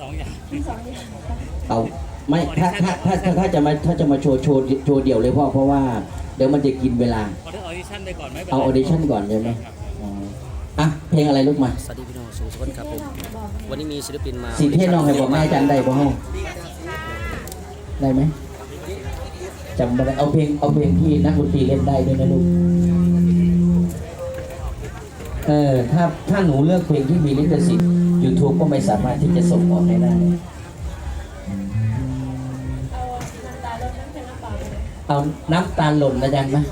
สองอย่าง เอาไม่ถ้าถ้าถ้าถ้าถ้าจะมาถ้าจะมาโชว์โชว์โชว์เดี่ยวเลยพ่อเพราะว่าเดี๋ยวมันจะกินเวลาเอาได้ออดิชั่นไปก่อนไหมเอาออดิชั่นก่อนใช่ไหมอ๋ออะเพลงอะไรลูกมาสวัสดีพี่น้องสุขสุขครับผม วันนี้มีศิลปินมาสีเทศน้องให้บอกแม่อาจารย์ได้ป่ะห้องได้ไหมจำไม่ได้เอาเพลงเอาเพลงที่นักดนตรีเล่นได้ด้วยนะลูก เออถ้าถ้าหนูเลือกเพลงที่มีลิขสิทธิ์ YouTube ก็ไม่สามารถที่จะส่งออกให้ได้ เอาน้ำตาลหล่นนะจันนะ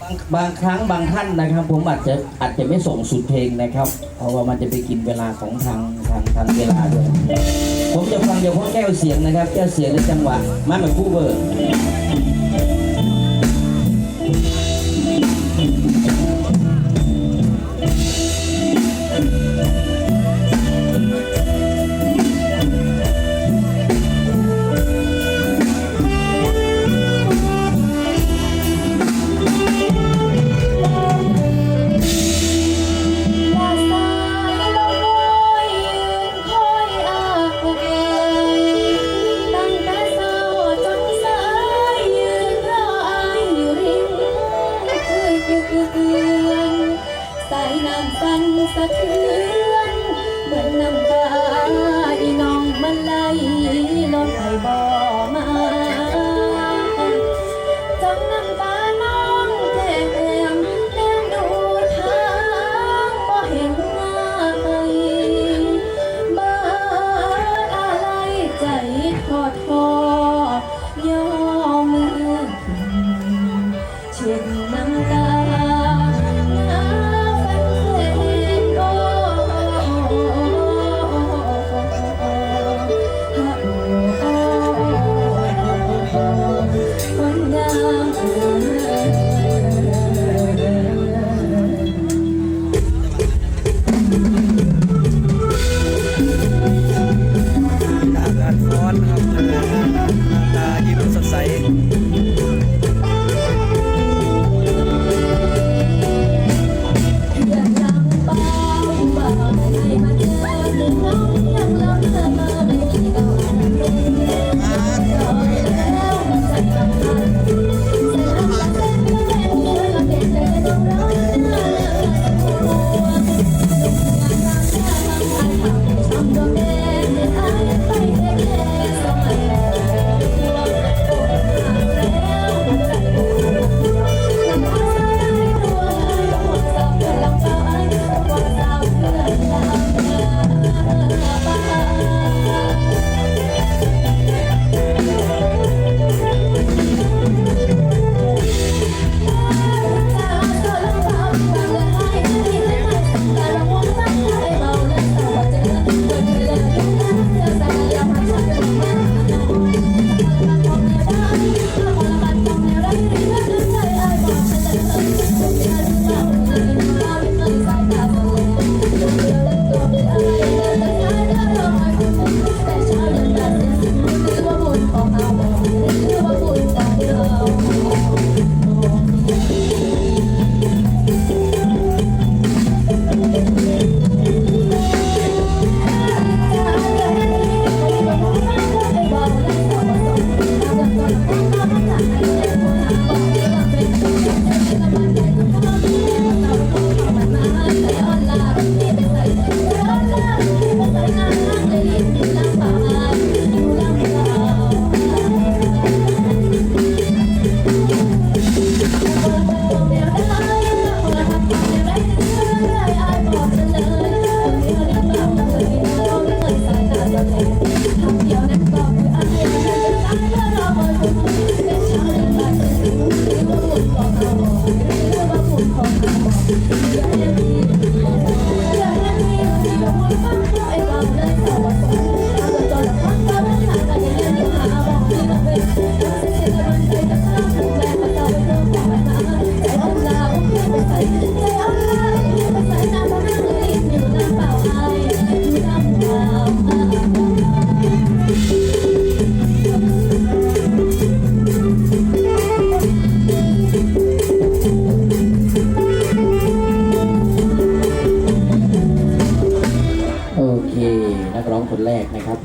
บางบางครั้งบางท่านนะครับ ผมอาจจะอาจจะไม่ส่งสุดเพลงนะครับ เพราะว่ามันจะไปกินเวลาของทาง ทางทางเวลาด้วยผมจะฟังเฉพาะแก้วเสียงนะครับ แก้วเสียงและจังหวะมันเหมือนคู่เบอร์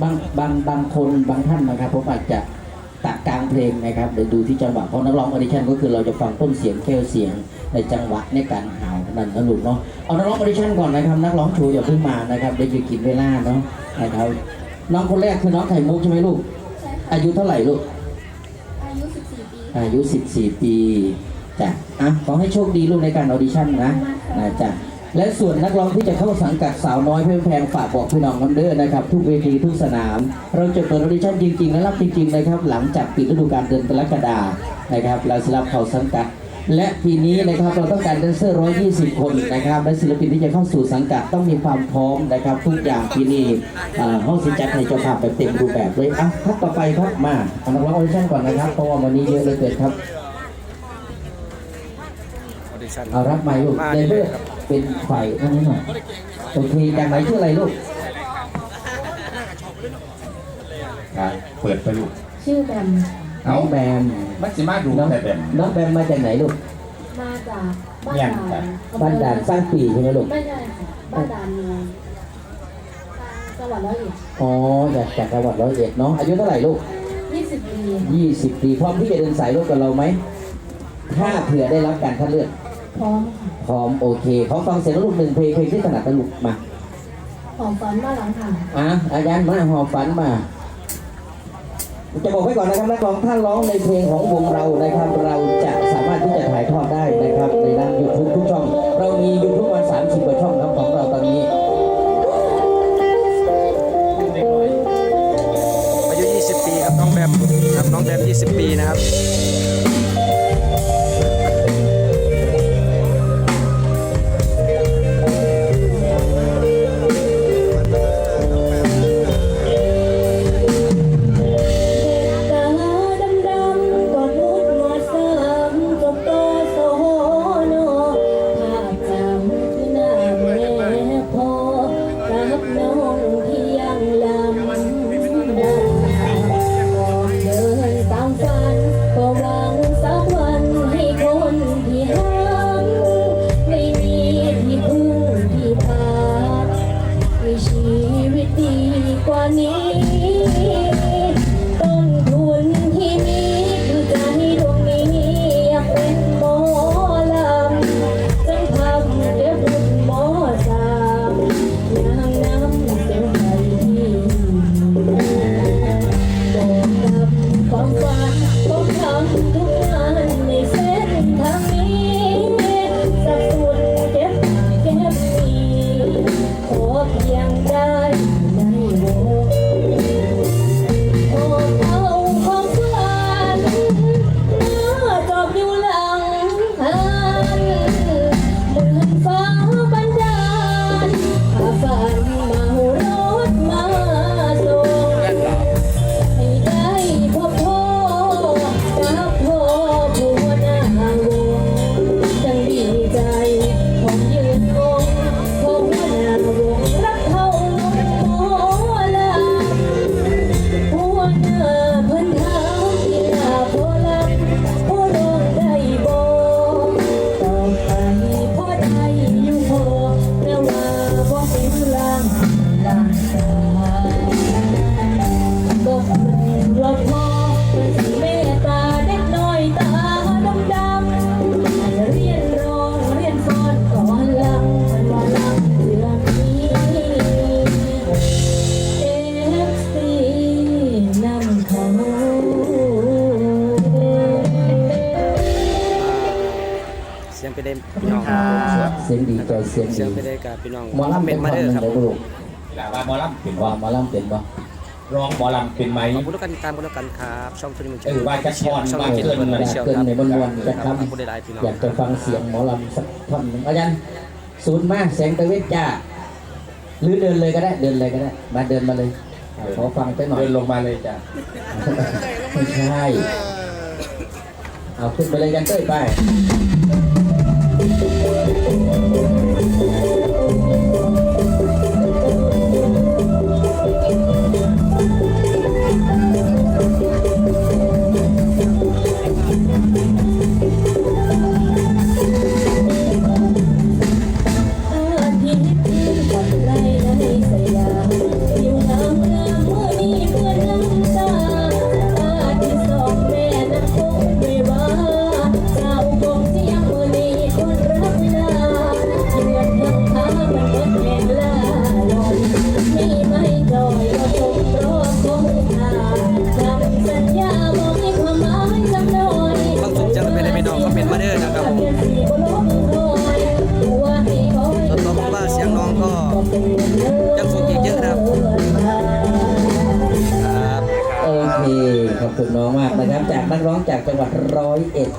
คนบางท่านนะครับผมอาจจะตัดกลางเพลงนะครับเดี๋ยวดูที่จังหวะเพราะนักร้องออดิชั่นก็คือเราจะฟังต้นเสียงแก้วเสียงในจังหวะในการหาวนั่นนะลูกเนาะเอานักร้องออดิชั่นก่อนนะครับนักร้องโชว์อย่าเพิ่งมานะครับเดี๋ยวจะกินเวลาเนาะนะครับน้องคนแรกคือน้องไข่มุกใช่ไหมลูกใช่ค่ะอายุเท่าไหร่ลูก อายุ 14 ปี อายุ 14 ปีจ้ะอะขอให้โชคดีลูกในการออดิชั่นนะนะจ้ะ และส่วนนักร้องที่จะเข้าสังกัดสาวน้อยเพื่อนแพงฝากบอกพี่น้องน้ำเด้อนะครับ ทุกเวทีทุกสนาม เราจะเปิดออดิชั่นจริงๆและรับจริงๆนะครับ หลังจากปิดฤดูกาลเดือนกรกฎานะครับเราสลับเข้าสังกัด และปีนี้นะครับเราต้องการแดนเซอร์ 120 คนนะครับและศิลปินที่จะเข้าสู่สังกัดต้องมีความพร้อมนะครับ ทุกอย่างปีนี้อ่ห้องสิจัดให้เจ้าภาพแบบเต็มรูปแบบเลยอะครับต่อไปครับมาเอานักร้องออดิชั่นก่อนนะครับเพราะว่าวันนี้เยอะเหลยเกินครับ ดิชั่นเอารับไม้ลูกมาเดได้นเลเบอยร์ครับเป็นไข่นั่นนี่หน่อยโอเคจากไหนชื่ออะไรลูกครับเปิดไปลูกชื่อแบมน้องแบมมันสิมาดูน้องแต่แบบน้องแบมมาจากไหนลูกมาจากบ้านเนี่ยด่านบ้านด่านสร้างปีใช่ไหมลูกไม่ใช่ค่ะบ้านด่านเมืองทางจังหวัดร้อยเอ็ดอ๋อจากจากจังหวัดร้อยเอ็ดเนาะอายุเท่าไหร่ลูก20ปี20ปีพร้อมที่จะเดินสายรถกับเราไหมถ้าเผื่อได้รับการคัดเลือก พร้อมค่ะพร้อมโอเคขอฟังเสียงลูกหนึ่งเพลงเพลงที่ถนัดนะลูกมาหอมฝันมาหลังค่ะอะอาจารย์มาหอบฝันมาจะบอกไว้ก่อนนะครับนักร้องท่านร้องในเพลงของวงเรานะครับ เราจะสามารถที่จะถ่ายทอดได้นะครับในด้านยูทูบทุกช่อง เรามียูทูบมา30กว่าช่องครับของเราตอนนี้อายุ 20 ปีครับน้องแบมครับน้องแบม 20 ปีนะครับ เสียงดีใจเสียงเสียงดีไปได้กับพี่น้องหมอคอมลำเมเป็นนต์มามาเด้เด้ออคครัรับบลูกลาวาหมอลำเป็นว่าว่าหมอลำเป็นบ่ร้องหมอลำเป็นไหมขอบคุณทุกการติดตามกันแล้วกันครับ ช่องทุนิมันเออว่าจะพรช่องว่าเกียรเกิตินเปิดอะไรเชียวเกินครับในบนวันจะคทรับขอบคุณหลายๆพี่น้องำอยากจะฟังเสียงหมอลำสักท่อนหนึ่งอาจารย์ศูนย์มาแสงตะเวทจ้าหรือเดินเลยก็ได้เดินเลยก็ได้ มาเดินมาเลยอะขอฟังไปหน่อยเดินลงมาเลยจ้ะไม่ใช่เอาขึ้นไปเลยกันเต้ยไป จังหวัดร้อยเอ็ด